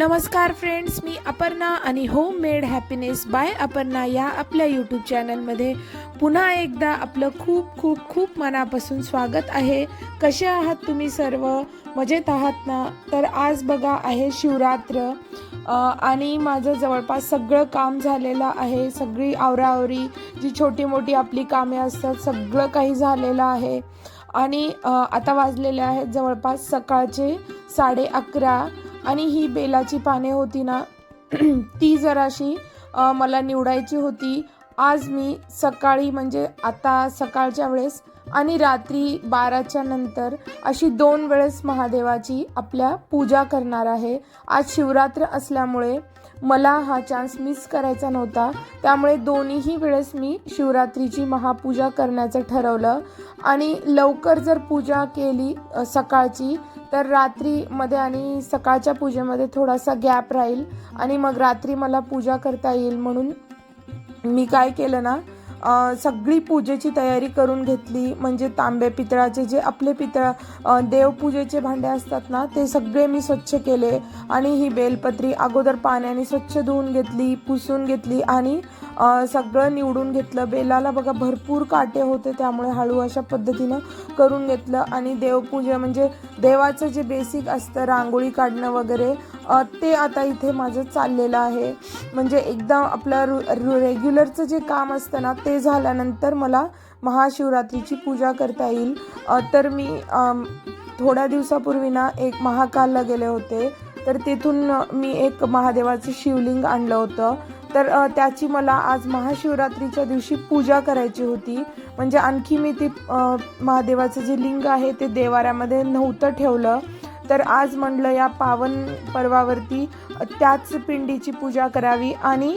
नमस्कार फ्रेंड्स मी अपर्णा आणि home made happiness by Aparna या आपल्या यूट्यूब चॅनलमध्ये पुन्हा एकदा आपलं खूप खूप खूप मनापासून स्वागत आहे. कसे आहात तुम्ही सर्व? मजेत आहात ना? तर आज बघा आहे शिवरात्र आणि माझं जवळपास सगळं काम झालेलं आहे. सगळी आवराआवरी जी छोटी मोठी आपली कामे असतात सगळं काही झालेलं आहे. आणि आता वाजलेले आहेत जवळपास सकाळचे साडे अकरा. आणि ही बेलाची पाने होती ना ती जराशी मला निवडायची होती. आज मी सकाळी म्हणजे आता सकाळच्या वेळेस आणि रात्री बाराच्या नंतर अशी दोन वेळेस महादेवाची आपल्या पूजा करणार आहे. आज शिवरात्र असल्यामुळे मला हा चान्स मिस करायचा नव्हता. त्यामुळे दोन्हीही वेळेस मी शिवरात्रीची महापूजा करण्याचं ठरवलं. आणि लवकर जर पूजा केली सकाळची तर रात्रीमध्ये आणि सकाळच्या पूजेमध्ये थोडासा गॅप राहील आणि मग रात्री मला पूजा करता येईल म्हणून मी काय केलं ना सगळी पूजेची तयारी करून घेतली. म्हणजे तांबे पितळाचे जे आपले पितळ देवपूजेचे भांडे असतात ना ते सगळे मी स्वच्छ केले. आणि ही बेलपत्री अगोदर पाण्याने स्वच्छ धुवून घेतली पुसून घेतली आणि सगळं निवडून घेतलं. बेलाला बघा भरपूर काटे होते त्यामुळे हळू अशा पद्धतीनं करून घेतलं. आणि देवपूजा म्हणजे देवाचं जे बेसिक असतं रांगोळी काढणं वगैरे ते आता इथे माझं चाललेलं आहे. म्हणजे एकदा आपलं रु रु रेग्युलरचं जे काम असतं ना ते झाल्यानंतर मला महाशिवरात्रीची पूजा करता येईल. तर मी थोड्या दिवसापूर्वी ना एक महाकालला गेले होते. तर तिथून मी एक महादेवाचं शिवलिंग आणलं होतं. तर त्याची मला आज महाशिवरात्रीच्या दिवशी पूजा करायची होती. म्हणजे आणखी मी ती महादेवाचं जे लिंग आहे ते देवाऱ्यामध्ये नव्हतं ठेवलं. तर आज म्हणलं या पावन पर्वावरती त्याच पिंडीची पूजा करावी आणि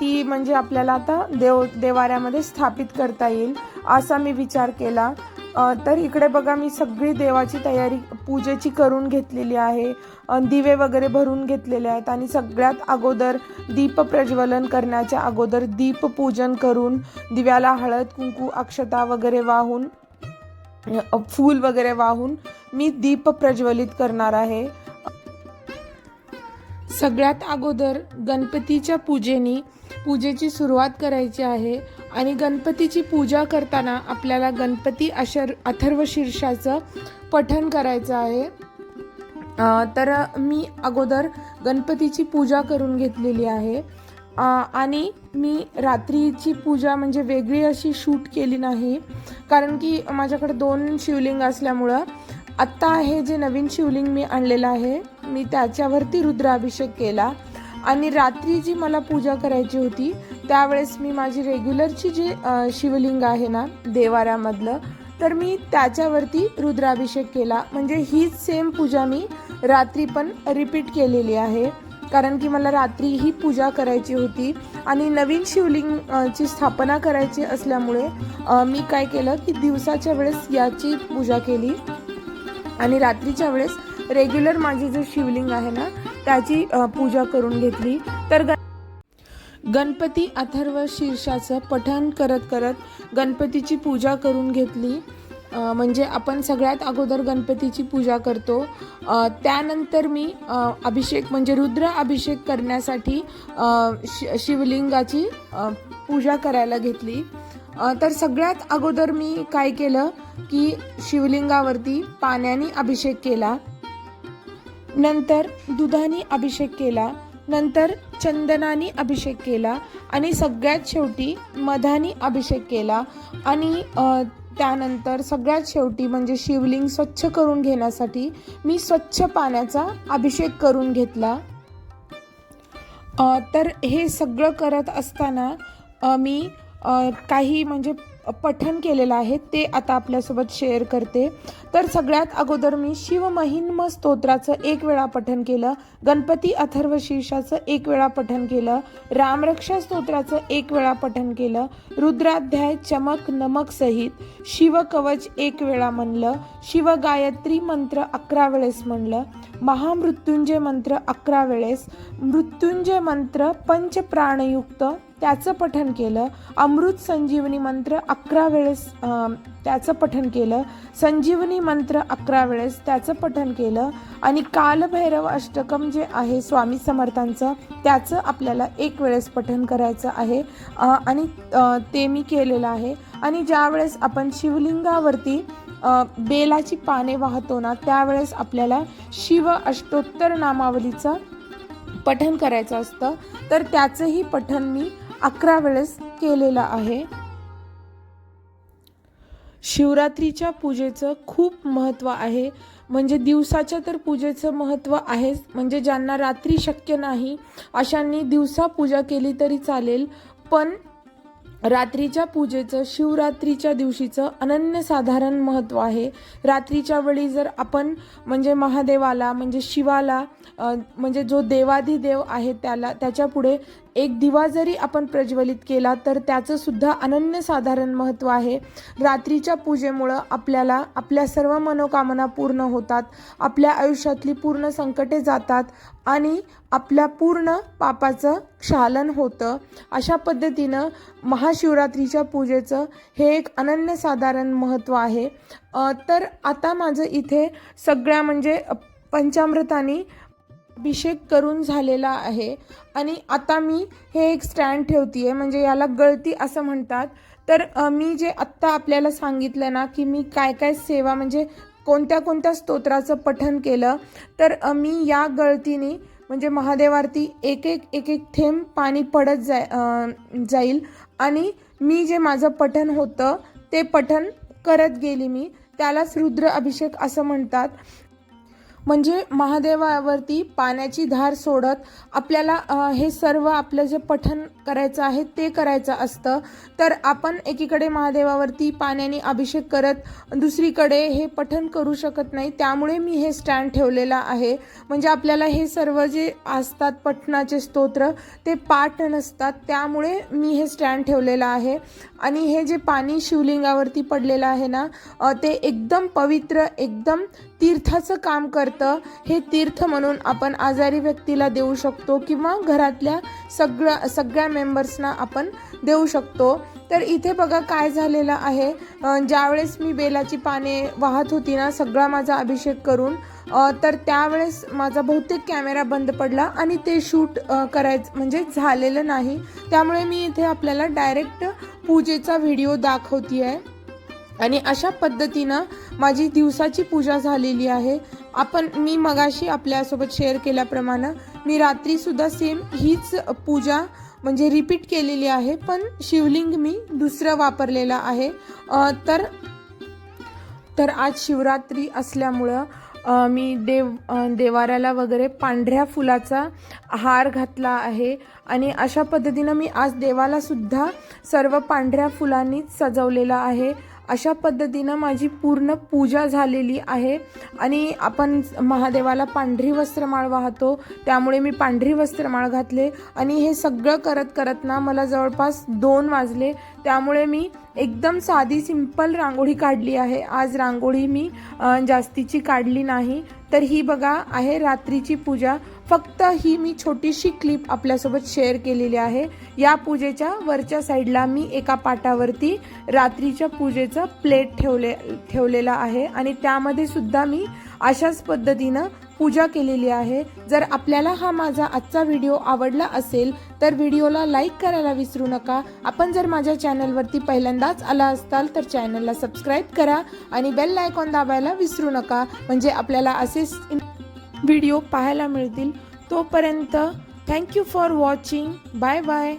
ती म्हणजे आपल्याला आता देव देवाऱ्यामध्ये स्थापित करता येईल असा मी विचार केला. तर इकडे बघा मी सगळी देवाची तयारी पूजेची करून घेतलेली आहे. दिवे वगैरे भरून घेतलेले आहेत आणि सगळ्यात अगोदर दीप प्रज्वलन करण्याच्या अगोदर दीपपूजन करून दिव्याला हळद कुंकू अक्षता वगैरे वाहून फूल वगैरे वाहून मी दीप प्रज्वलित करणार आहे. सगळ्यात अगोदर गणपतीच्या पूजेनी पूजेची सुरुवात करायची आहे. आणि गणपतीची पूजा करताना आपल्याला गणपती अशर अथर्व शीर्षाचं पठण करायचं आहे. तर मी अगोदर गणपतीची पूजा करून घेतलेली आहे. आणि मी रात्रीची पूजा म्हणजे वेगळी अशी शूट केली नाही. कारण की माझ्याकडे दोन शिवलिंग असल्यामुळं आत्ता हे जे नवीन शिवलिंग मी आणलेलं आहे. मी त्याच्यावरती रुद्राभिषेक केला. आणि रात्री जी मला पूजा करायची होती त्यावेळेस मी माझी रेग्युलरची जे शिवलिंग आहे ना देवाऱ्यामधलं तर मी त्याच्यावरती रुद्राभिषेक केला. म्हणजे हीच सेम पूजा मी रात्री पण रिपीट केलेली आहे. कारण की मला रात्री ही पूजा करायची होती आणि नवीन शिवलिंगची स्थापना करायची असल्यामुळे मी काय केलं की दिवसाच्या वेळेस याची पूजा केली. आणि रात्रीच्या वेळेस रेग्युलर माझे जे शिवलिंग आहे ना त्याची पूजा करून घेतली. तर ग गणपती अथर्व शीर्षाचं पठण करत करत गणपतीची पूजा करून घेतली. म्हणजे आपण सगळ्यात अगोदर गणपतीची पूजा करतो. त्यानंतर मी अभिषेक म्हणजे रुद्र अभिषेक करण्यासाठी शि शिवलिंगाची पूजा करायला घेतली. तर सगळ्यात अगोदर मी काय केलं की शिवलिंगावरती पाण्याने अभिषेक केला. नंतर दुधाने अभिषेक केला नंतर चंदनाने अभिषेक केला आणि सगळ्यात शेवटी मधाने अभिषेक केला आणि त्यानंतर सगळ्यात शेवटी म्हणजे शिवलिंग स्वच्छ करून घेण्यासाठी मी स्वच्छ पाण्याचा अभिषेक करून घेतला. तर हे सगळं करत असताना मी काही म्हणजे पठन केलेलं आहे ते आता आपल्यासोबत शेअर करते. तर सगळ्यात अगोदर मी शिवमहिन्म स्तोत्राचं एक वेळा पठन केलं गणपती अथर्व शीर्षाचं एक वेळा पठन केलं रामरक्षा स्तोत्राचं एक वेळा पठन केलं रुद्राध्याय चमक नमक सहित शिवकवच एक वेळा म्हणलं शिवगायत्री मंत्र अकरा वेळेस म्हणलं महामृत्युंजय मंत्र अकरा वेळेस मृत्युंजय मंत्र पंचप्राणयुक्त त्याचं पठण केलं. अमृत संजीवनी मंत्र अकरा वेळेस त्याचं पठण केलं. संजीवनी मंत्र अकरा वेळेस त्याचं पठण केलं. आणि कालभैरव अष्टकम जे आहे स्वामी समर्थांचं त्याचं आपल्याला एक वेळेस पठण करायचं आहे. आणि ते मी केलेलं आहे. आणि ज्यावेळेस आपण शिवलिंगावरती बेलाची पाने वाहतो ना त्यावेळेस आपल्याला शिव अष्टोत्तर नामावलीचं पठण करायचं असतं. तर त्याचंही पठण मी अकरा वेळेस केलेलं आहे. शिवरात्रीच्या पूजेचं खूप महत्त्व आहे. म्हणजे दिवसाच्या तर पूजेचं महत्त्व आहेच. म्हणजे ज्यांना रात्री शक्य नाही अशांनी दिवसा पूजा केली तरी चालेल. पण रात्रीच्या पूजेचं शिवरात्रीच्या दिवशीचं अनन्यसाधारण महत्त्व आहे. रात्रीच्या वेळी जर आपण म्हणजे महादेवाला म्हणजे शिवाला म्हणजे जो देवाधिदेव आहे त्याला त्याच्या पुढे एक दिवा जरी आपण प्रज्वलित केला तर त्याचं सुद्धा अनन्यसाधारण महत्त्व आहे. रात्रीच्या पूजेमुळं आपल्याला आपल्या सर्व मनोकामना पूर्ण होतात आपल्या आयुष्यातली पूर्ण संकटे जातात आणि आपल्या पूर्ण पापाचं क्षालन होतं. अशा पद्धतीनं महाशिवरात्रीच्या पूजेचं हे एक अनन्यसाधारण महत्त्व आहे. तर आता माझं इथे सगळ्या म्हणजे पंचामृतानी अभिषेक करून झालेला आहे. आणि आता मी हे एक स्टँड ठेवतीये म्हणजे याला गळती असं म्हणतात. तर मी जे आत्ता आपल्याला सांगितलं ना की मी काय काय सेवा म्हणजे कोणत्या कोणत्या स्तोत्राचं पठन केलं तर मी या गळतीने म्हणजे महादेवावरती एक एक एक एक थेंब पाणी पडत जाय जाईल. आणि मी जे माझं पठन होतं ते पठन करत गेली मी. त्यालाच रुद्र अभिषेक असं म्हणतात. म्हणजे महादेवावरती पाण्याची धार सोडत आपल्याला हे सर्व आपलं जे पठण करायचं आहे ते करायचं असतं. तर आपण एकीकडे महादेवावरती पाण्याने अभिषेक करत दुसरीकडे हे पठण करू शकत नाही. त्यामुळे मी हे स्टँड ठेवलेला आहे. म्हणजे आपल्याला हे सर्व जे असतात पठणाचे स्तोत्र ते पाठ नसतात. त्यामुळे मी हे स्टँड ठेवलेलं आहे. आणि हे जे पाणी शिवलिंगावरती पडलेलं आहे ना ते एकदम पवित्र एकदम तीर्थाचं काम करतं. हे तीर्थ म्हणून आपण आजारी व्यक्तीला देऊ शकतो किंवा घरातल्या सगळ्या सगळ्या मेंबर्सना आपण देऊ शकतो. तर इथे बघा काय झालेलं आहे. ज्यावेळेस मी बेलाची पाने वाहत होती ना सगळा माझा अभिषेक करून तर त्यावेळेस माझा बहुतेक कॅमेरा बंद पडला आणि ते शूट करायचं म्हणजे झालेलं नाही. त्यामुळे मी इथे आपल्याला डायरेक्ट पूजेचा व्हिडिओ दाखवती आहे आणि अशा पद्धतीनं माझी दिवसाची पूजा झालेली आहे. आपण मी मगाशी आपल्यासोबत शेअर केल्याप्रमाणे मी रात्रीसुद्धा सेम हीच पूजा म्हणजे रिपीट केलेली आहे पण शिवलिंग मी दुसरं वापरलेलं आहे. तर तर आज शिवरात्री असल्यामुळं मी देव देवाऱ्याला वगैरे पांढऱ्या फुलाचा हार घातला आहे आणि अशा पद्धतीनं मी आज देवालासुद्धा सर्व पांढऱ्या फुलांनीच सजवलेलं आहे. अशा पद्धतीनं माझी पूर्ण पूजा झालेली आहे. आणि आपण महादेवाला पांढरी वस्त्रमाळ वाहतो त्यामुळे मी पांढरी वस्त्रमाळ घातले. आणि हे सगळं करत करत ना मला जवळपास दोन वाजले. त्यामुळे मी एकदम साधी सिंपल रांगोळी काढली आहे. आज रांगोळी मी जास्तीची काढली नाही. तर ही बघा आहे रात्रीची पूजा. फक्त ही मी छोटीशी क्लिप आपल्यासोबत शेअर केलेली आहे. या पूजेच्या वरच्या साईडला मी एका पाटावरती रात्रीच्या पूजेचं प्लेट ठेवले ठेवलेलं आहे. आणि त्यामध्ये सुद्धा मी अशाच पद्धतीनं पूजा केलेली आहे. जर आपल्याला हा माझा आजचा व्हिडिओ आवडला असेल तर व्हिडिओला लाईक करायला विसरू नका. आपण जर माझ्या चॅनलवरती पहिल्यांदाच आला असताल तर चॅनलला सबस्क्राईब करा आणि बेल आयकॉन दाबायला विसरू नका. म्हणजे आपल्याला असेच व्हिडिओ पाहायला मिळतील. तोपर्यंत thank you for watching. Bye bye.